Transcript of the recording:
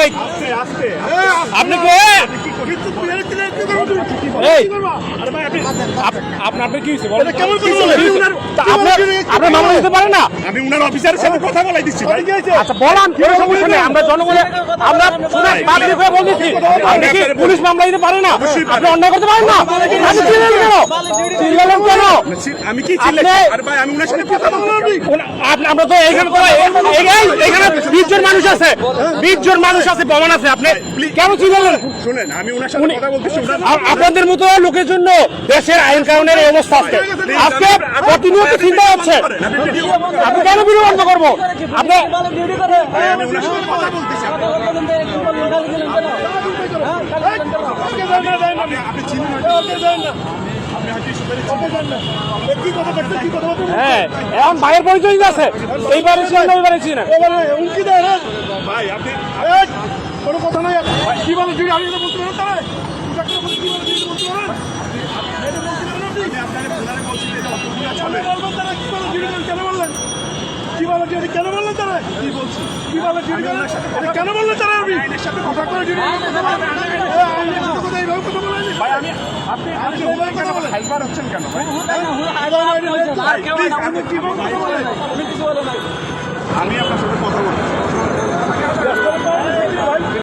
এই। আপনি কে? আপনার কি হয়েছে? বলেন? কেমন করে কি বলেন? হয়েছে? তা আপনার আপনি মামলা দিতে পারেন না? আমি উনার অফিসারের সাথে কথা বলাই দিচ্ছি ভাই। আচ্ছা বলান। কোনো সমস্যা নেই। আমরা জনগণের আমরা শুনে পাবলিক হয়ে বলতেছি। আপনি কি পুলিশ মামলা দিতে পারেন না? আপনি অন্যায় করতে পারেন না? আপনি চিনলেন কেন চিনলেন কেন আমি কি চিল্লাই আপনি- ভাই আমি উনার সাথে কথা বললাম আমরা তো এখানে এখানে বিশ জন মানুষ আছে বিশ জন মানুষ আছে প্রমাণ আছে আপনি কেন শুনেন আমি উনার সাথে কথা বলতেছি উনার আপনাদের মতো লোকের জন্য দেশের আইন কানুনের এই অবস্থা আছে আজকে প্রতিনিয়ত চিন্তা হচ্ছে আপনি কেন ভিডিও বন্ধ করব আপনি আপনি চিনেন হ্যাঁ এখন ভাইয়ের পরিচয় আছে। এইবারে ছিল না ওইবারে ছিল না। উনকি দেয় না ভাই আপনি কোনো কথা নাই কি বলে জুড়ি আমি বলতে পারেন। তাহলে কি বলে জুড়ি। কেন বললেন? তারা কি বলছি কি বলে জুড়ি কেন বললেন তারা আমি সাথে কথা করে জুড়ি আইনের সাথে কথা এইভাবে কথা বলেন ভাই আমি আপনি কেন বলেন হচ্ছেন ভাই আমি আপনার সাথে কথা বলছি